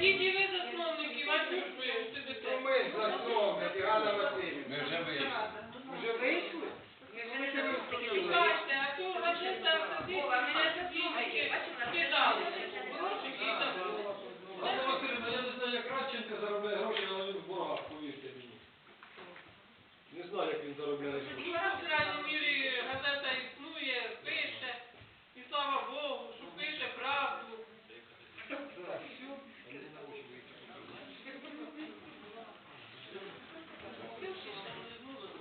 Знайдіть і ви засновників, а чого ж ви сидите? Ну ми ж засновники, Ганна Васильівна. Ми вже вийшли. Вже вийшли? Чекайте, а то газета сидить, мене засновники кидали. Грошики і забули. Ганна Васильівна, я не знаю, як Радченко заробляє гроші, але він в боргах, повірте мені. Не знаю, як він заробляє гроші. Ну, в крайній мірі газета існує, пише, і слава Богу, що пише правду.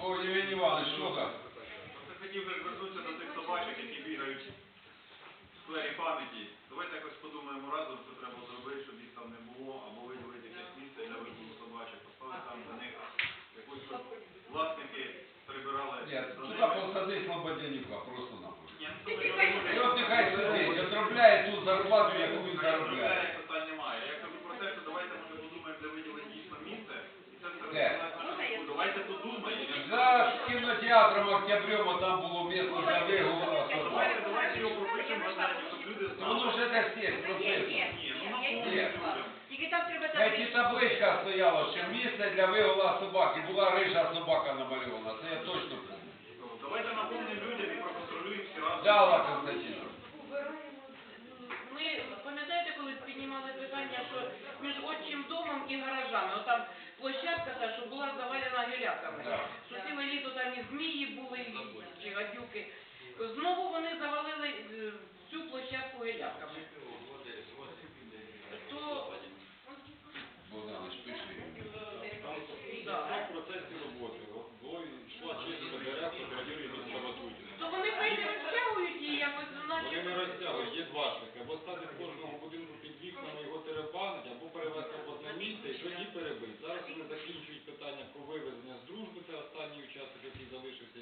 О, Євген Іванович, що там? Я хотів би звернутися до тих собачок, які бігають в сквері пам'яті. Давайте якось подумаємо разом, що треба зробити, щоб їх там не було, або виділити якесь місце для вигулу собачок, поставити там для них якусь щоб власники Ні, туди ними. посади Слободянюка, просто нахуй. Ні, ну, І от нехай сидить, отробляє ту зарплату, яку він заробляє. Питань немає. Я кажу про те, що давайте може подумаємо, де виділити дійсно місце, і це все Де? Давайте подумаємо. За кінотеатром Октябрем там було місце для вигулу Давайте, давайте його пропишемо щоб люди Воно знали. вже десь є. Ні, ну напомніть Ні. людям. Треба ті табличка стояла, що місце для вигула собак, і була рижа собака намальована, це я точно пам'ятаю. Давайте напомнимо людям і проконтролюємо всі разом. Дала Константина. Ми, пам'ятаєте, коли піднімали питання, що між отчим домом і гаражами, отам площадка та, що була завалена гіляками, Так. що ціле літо там і змії були, і, чи гадюки. Знову вони завалили е, всю площадку гіляками. То, Богданович, пиши. да. в процесі роботи. От Було йшла чистка дерев, Юрій Міськаватутіна. то вони хай не розтягують її якось, Вони не наче... шляхи. Або стати в кожному будинку під вікнами його теребанить, або перевезти в одне місце і тоді перебити. Зараз вони закінчують питання про вивезення з дружби, це останній участок, який залишився.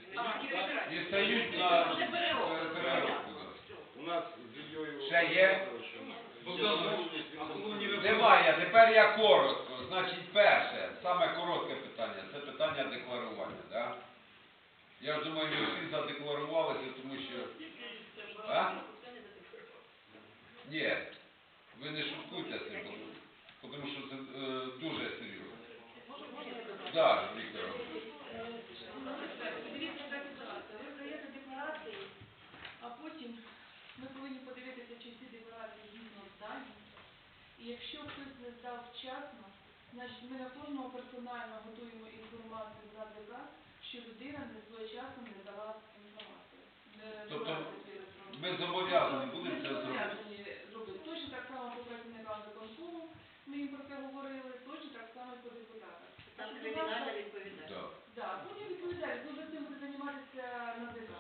і стоїть. Так. І стають на переробку. У нас з Ільєю Ще є? Немає, тепер я коротко. Значить, перше, саме коротке питання, це питання декларування, да? Я ж думаю, ви всі задекларувалися, тому що... А? Ні, ви не шуткуйте з цим, бо- тому що це е, дуже серйозно. Так, Віктор. Дивіться, яка ситуація. Ви здаєте декларації, а потім ми повинні подивитися, чи всі декларації дійсно здані. І якщо хтось не здав вчасно, значить ми на кожного персонально готуємо інформацію за доказ, що людина не своєчасно не здала інформацію. Не- Тобто. Ми зобов'язані будемо це зробити. зробити. Точно так само по працівникам виконкому, ми їм про це говорили, точно так само і по депутатах. Там кримінальна відповідальність. Да. так, потім відповідають, дуже цим буде займатися НАЗК.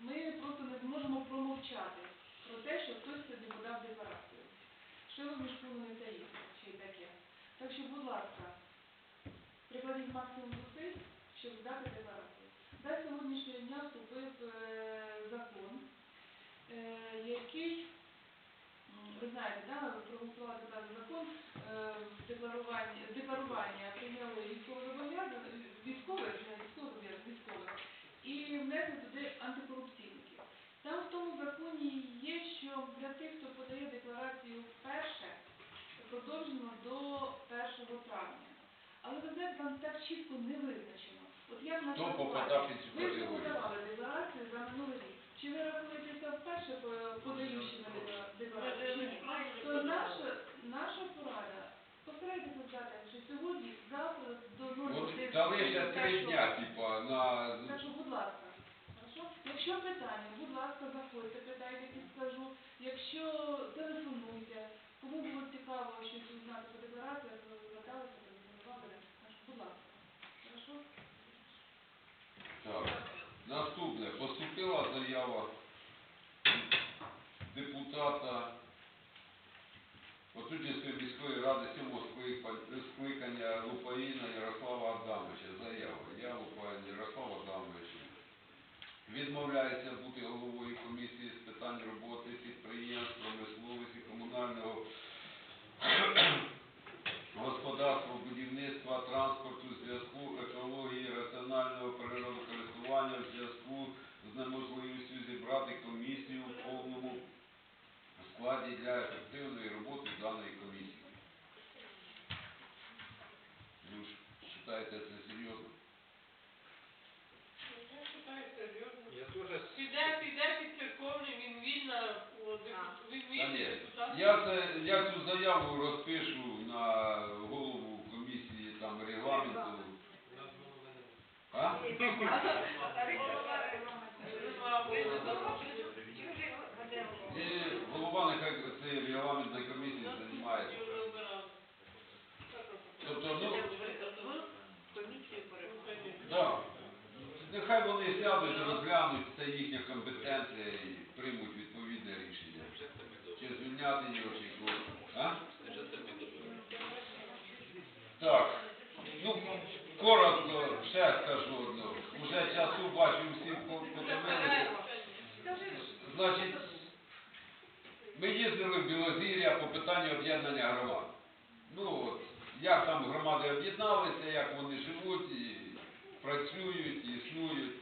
Ми просто не зможемо промовчати про те, що хтось сьогодні подав декларацію. Що ви між не таїться, чи таке. Так що, будь ласка, прикладіть максимум зусиль, щоб здати декларацію. До сьогоднішнього дня вступив е, закон, е, який, ви знаєте, да, проголосували за даний закон, декларування, декларування прийняли військових зобов'язаних, військових, не військових військових, і внесли туди антикорупційників. Там в тому законі є, що для тих, хто подає декларацію вперше, продовжено до 1 травня. Але ви знаєте, там так чітко не визначено. От як на Хто практиці? попадав під цю Ви ж категорію? подавали декларацію за минулий рік. Чи ви рахуєтеся вперше по- подаючи на деклара- декларацію? ні? То наша, наша порада, постарайтеся здати, що сьогодні, завтра до 0 От дали ще три дня, типа, на... Так що, будь ласка, хорошо? Якщо питання, будь ласка, заходьте, питайте, скажу. Якщо телефонуйте, кому було цікаво щось узнати по деклараціях, ви зверталися, телефонували, так що, будь ласка. Хорошо? Так. Наступне. Поступила заява депутата Отутівської міської ради сьомого скликання Лупаїна Ярослава Адамовича. Заява. Я Лупаїн Ярослав Адамович. Відмовляється бути головою комісії з питань роботи підприємств, промисловості, комунального господарства, будівництва, транспорту, зв'язку, екології, раціонального природокористування в зв'язку з неможливістю зібрати комісію в повному складі для ефективної роботи даної комісії. вважаєте це серйозно? Я вважаю, серйозно. Я теж Піде, піде під церковний, він вільно, о, деп- він Та вільний ні. депутат. Я, це, я цю заяву розпишу на голову комісії там регламенту. А? І голова нехай цієї регламентної комісії. Тобто, ну, да. Нехай вони сядуть, розглянуть, це їхня компетенція і приймуть відповідне рішення. Чи звільняти його, чи кого. А? Так, ну, коротко ще скажу одну. Уже часу бачу, всі по- потомилися. Значить, ми їздили в Білозір'я по питанню об'єднання громад. Ну от, як там громади об'єдналися, як вони живуть, і працюють, і існують.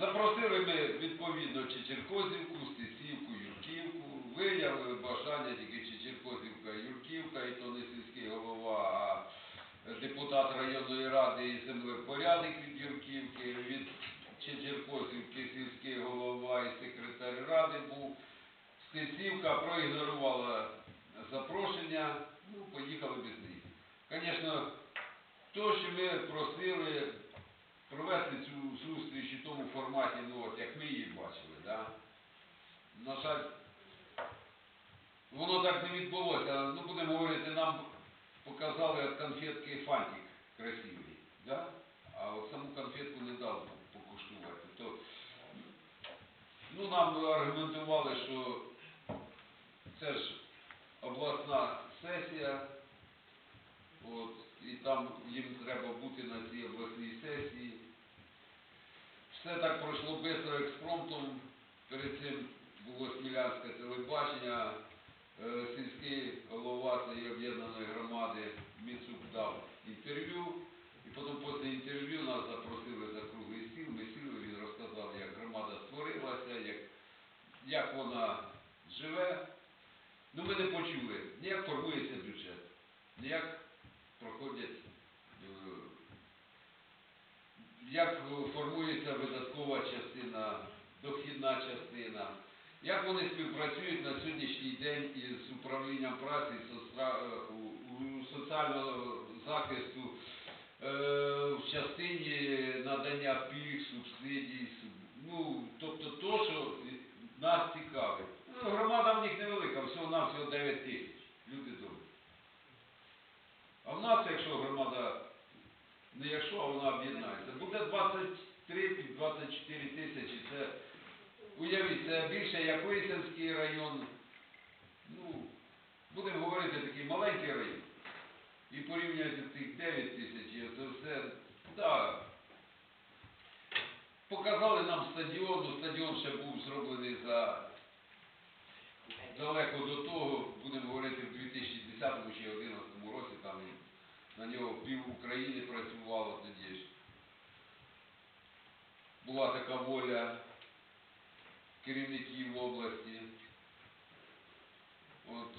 Запросили ми відповідно Чечеркозівку, Стесівку, Юрківку, виявили бажання тільки Чечеркозівка, Юрківка, і то не сільський голова, а депутат районної ради і землепорядник від Юрківки, від Чечеркозівки сільський голова і секретар ради був. Стецівка проігнорувала запрошення, ну, поїхали без них. Звісно, то, що ми просили провести цю зустріч у тому форматі, ну от як ми її бачили, да? на жаль, воно так не відбулося. Ну, будемо говорити, нам показали от конфетки фантик красивий, да? а от саму конфетку не дали покуштувати. То, ну, нам аргументували, що це ж обласна сесія, от, і там їм треба бути на цій обласній сесії. Все так пройшло швидко експромтом. Перед цим було Смілянське телебачення, е, сільський голова цієї об'єднаної громади Міцук дав інтерв'ю. І потім після інтерв'ю нас запросили за круглий стіл, ми сіли, він розказав, як громада створилася, як, як вона живе. Ну ми не почули, ніяк формується бюджет, ніяк проходять, е, як формується видаткова частина, дохідна частина, як вони співпрацюють на сьогоднішній день із управлінням праці е, соціального захисту е, в частині надання пільг, субсидій, ну, тобто то, що нас цікавить. Ну, громада в них невелика, всього на всього 9 тисяч. Люди добрі. А в нас, якщо громада, не якщо, а вона об'єднається, буде 23-24 тисячі. Це, уявіть, це більше як Лисенський район. Ну, будемо говорити, такий маленький район. І порівняти тих 9 тисяч, це все, так. Показали нам стадіон, ну стадіон ще був зроблений за далеко до того, будемо говорити, в 2010 чи 2011 році, там на нього пів України працювало тоді ж. Була така воля керівників області. От.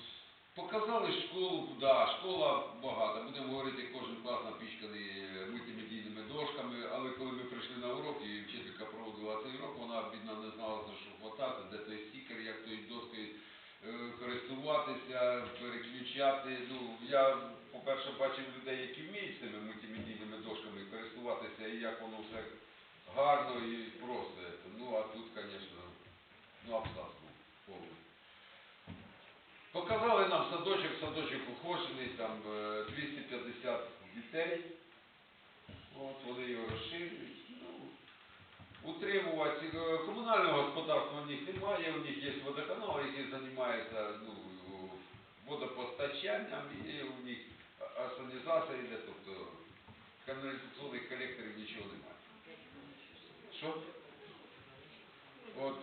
Показали школу, да, школа багата. Будемо говорити, кожен клас напічканий мультимедійними дошками, але коли ми прийшли на урок і вчителька проводила цей урок, вона бідна не знала за що хватати, де той стікер, як тою доскою користуватися, переключати. Ну, я, по-перше, бачив людей, які вміють цими мультимедійними дошками користуватися, і як воно все гарно і просто. Ну, а тут, звісно, ну, абзац був повний. Показали нам садочок, садочок ухожений, там е, 250 дітей. От, вони його розширюють. Ну, утримувати. Е, Комунального господарства в них немає, у них є водоканал, який займається ну, водопостачанням, і у них асанізація йде, тобто каналізаційних колекторів нічого немає. Що? От,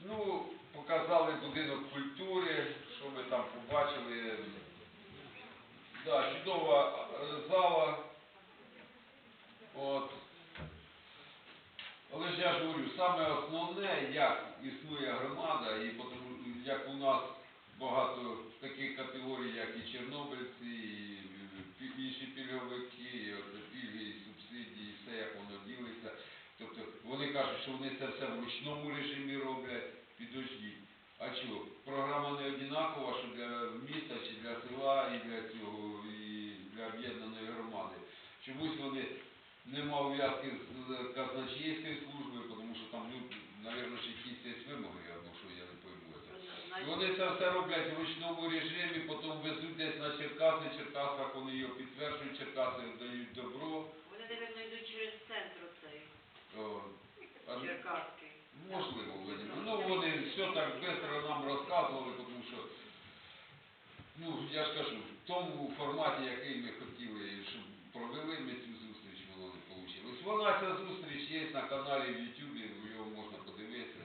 ну, показали будинок культури, що ми там побачили. Да, чудова е, зала. От ж я ж говорю, саме основне, як існує громада, і як у нас багато таких категорій, як і Чорнобильці, і інші пільговики, і пільги, і субсидії, і все, як воно ділиться. Тобто вони кажуть, що вони це все в ручному режимі роблять, підождіть. А чого? Програма не одинакова, що для міста чи для села і для цього, і для об'єднаної громади. Чомусь вони нема ув'язки з казначейською службою, тому що там, ну, мабуть, ще якісь є вимоги, або що я не пойму. І вони це все роблять в ручному режимі, потім везуть десь на Черкаси, Черкасах вони його підтверджують, Черкаси дають добро. Вони, напевно, йдуть через центр цей, Черкаський. можливо, Владимир. Ну вони все так швидко нам розказували, тому що, ну я ж кажу, в тому форматі, який ми хотіли, щоб провели ми цю Вона ця зустріч є на каналі в Ютубі, його можна подивитися.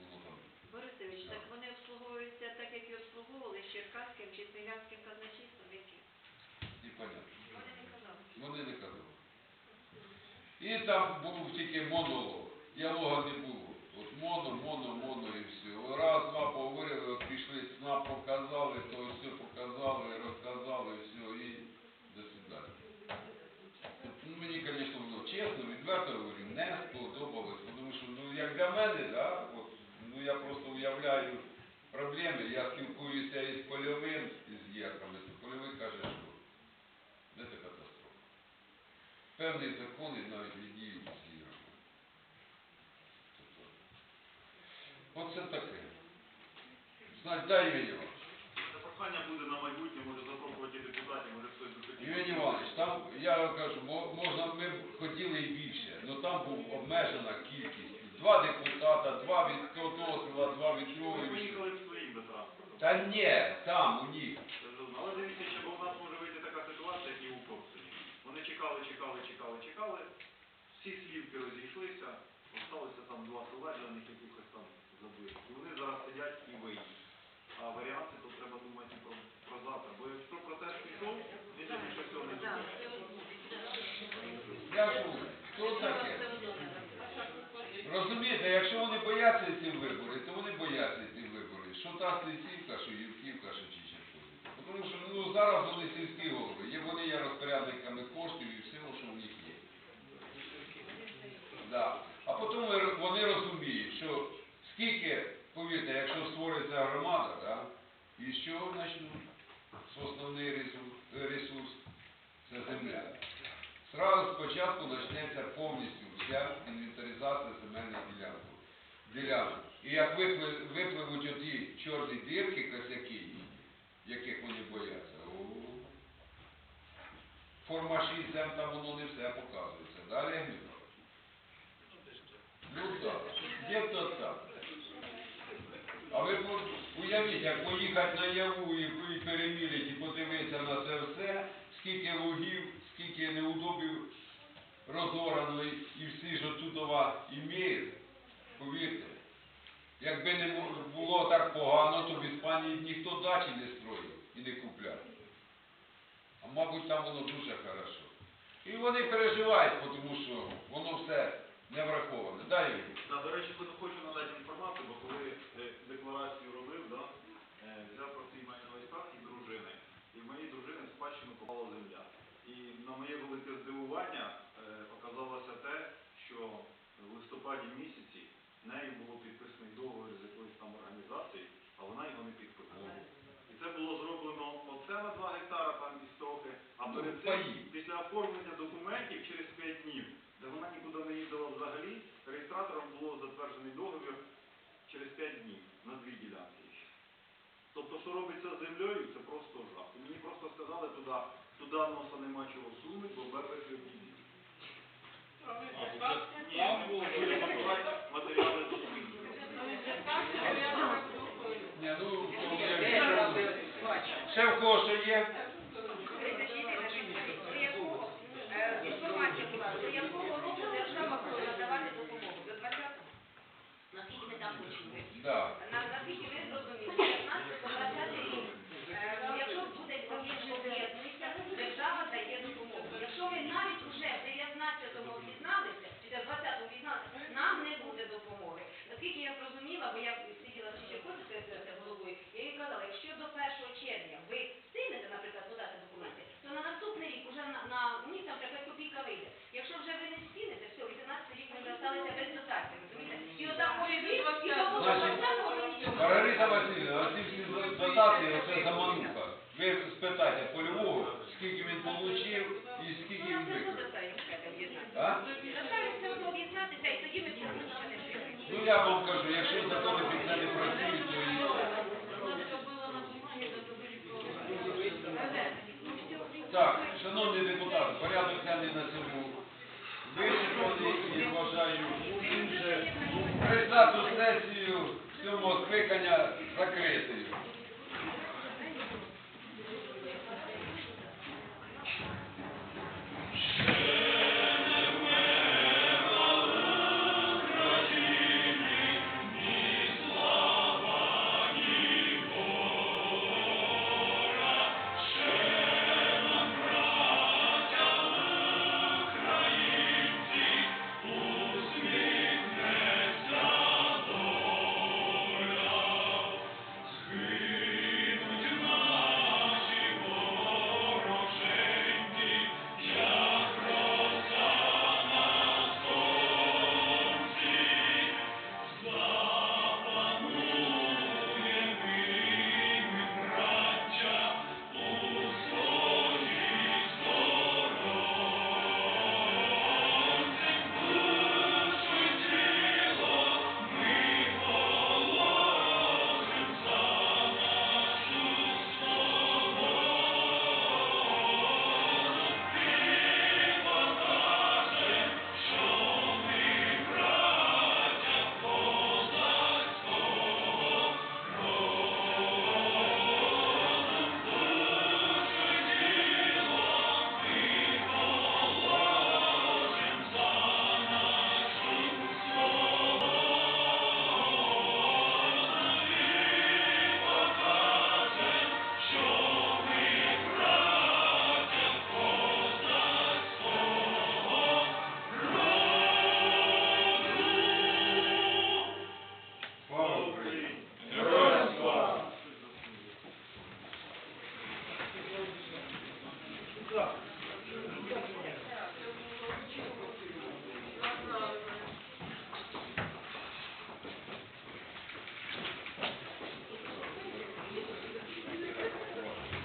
Воно там. Борисович, так вони обслуговуються так, як і обслуговували з Черкаським чи Смілянським казначейством, які? Непонятно. Вони не казали. Вони не казали. І там був тільки монолог. Діалога не було. От моно, моно, моно і все. Раз, два поговорили, от пішли, СНАП показали, то все показали, розказали, все, і до свидання. От, ну, мені, звісно, воно чесно, відверто говорю, не сподобалось, тому що, ну, як для мене, да, от, ну, я просто уявляю проблеми, я спілкуюся із польовим, із єрками, то польовий каже, що це катастрофа. Певні закони навіть не діють цій. Тобто, Оце таке. Значить, дай Іванович. Це прохання буде на майбутнє, може Євгеній Іванович, там, я вам кажу, можна, ми б хотіли і більше, але там був обмежена кількість. Два депутата, два від того села, два від цього. Ми поїхали б своїм би транспортом. Та ні, там у них. Але дивіться, що бо в нас може вийти така ситуація, як і у Коксині. Вони чекали, чекали, чекали, чекали. Всі слівки розійшлися, залишилося там два сележаних якихось там забитих. І вони зараз сидять і виїдуть. А варіанти, то треба думати про, про завтра. Бо якщо протест пішов, він же більше всього не Так, зробить. це одно. Я говорю, що таке? Розумієте, якщо вони бояться ці вибори, то вони бояться ці вибори. Що та Слісівка, що Юрківка, що Чичаковська. Тому що ну, зараз вони сільські голови. Є вони є розпорядниками коштів і всього, що в них є. Да. А потім вони розуміють, що скільки, повірте, якщо створиться громада, да, і з чого почнуть? Основний ресурс це земля. Сразу спочатку почнеться повністю вся інвентаризація земельних ділянок. ділянок. І як випли- випливуть оті чорні дірки, косяки, яких вони бояться, форма 6 зем там воно не все показується. Далі Гмитро. Ну так, где-то так. А ви уявіть, як поїхати на яву і, переміряти, і подивитися на це все, скільки лугів, скільки неудобів розорано, і всі ж отутова імеють, повірте. Якби не було так погано, то в Іспанії ніхто дачі не строїв і не купляв. А мабуть, там воно дуже хорошо. І вони переживають, тому що воно все не враховане. Юрій. Да, до речі, хочу- надати інформацію, бо коли е, декларацію робив, да, е, взяв про свій майновий статок і дружини. І в моїй дружини спадщину попала земля. І на моє велике здивування е, оказалося те, що в листопаді місяці нею було підписаний договір з якоюсь там організацією, а вона його не підписала. І це було зроблено оце на 2 гектара там із трохи, а Ну, перед цим, після оформлення документів через 5 днів, де вона нікуди не їздила взагалі, реєстратором було затверджений договір через 5 днів на дві ділянки. Тобто, що робиться з землею, це просто жах. І мені просто сказали туди, туди носа нема чого суми, бо БПК відійде. Матеріали ще в кого що є? До якого, е, інформація була, до якого року держава буде надавати допомогу? До 20-го? Наскільки ми там почули? Да. На, наскільки ви зрозуміли, 15 по 20 рік, е, ну, якщо буде об'єкт об'єднується, держава дає допомогу. Якщо ми навіть уже в 19-му об'єдналися, чи в 20-му об'єдналися, нам не буде допомоги. Наскільки я зрозуміла, бо я сиділа в Чечеркоці це, це, це головою, я їй казала, якщо до 1 червня ви встигнете, наприклад, подати документи, то на наступний рік уже на, на у них там якась копійка вийде. Якщо вже ви не встигнете, все, 18 рік ми вже залишилися без дотації. Маргарита Васильівна, оці всі дотації, оце замануха. Ви спитайте польового, скільки він отримав і скільки він приймемо. Ну я вам кажу, якщо закони під не працюють, то і... Так, шановні депутати, порядок денний на цьому вичерпаний і вважаю вже 30 сесію сьомого скликання закритою.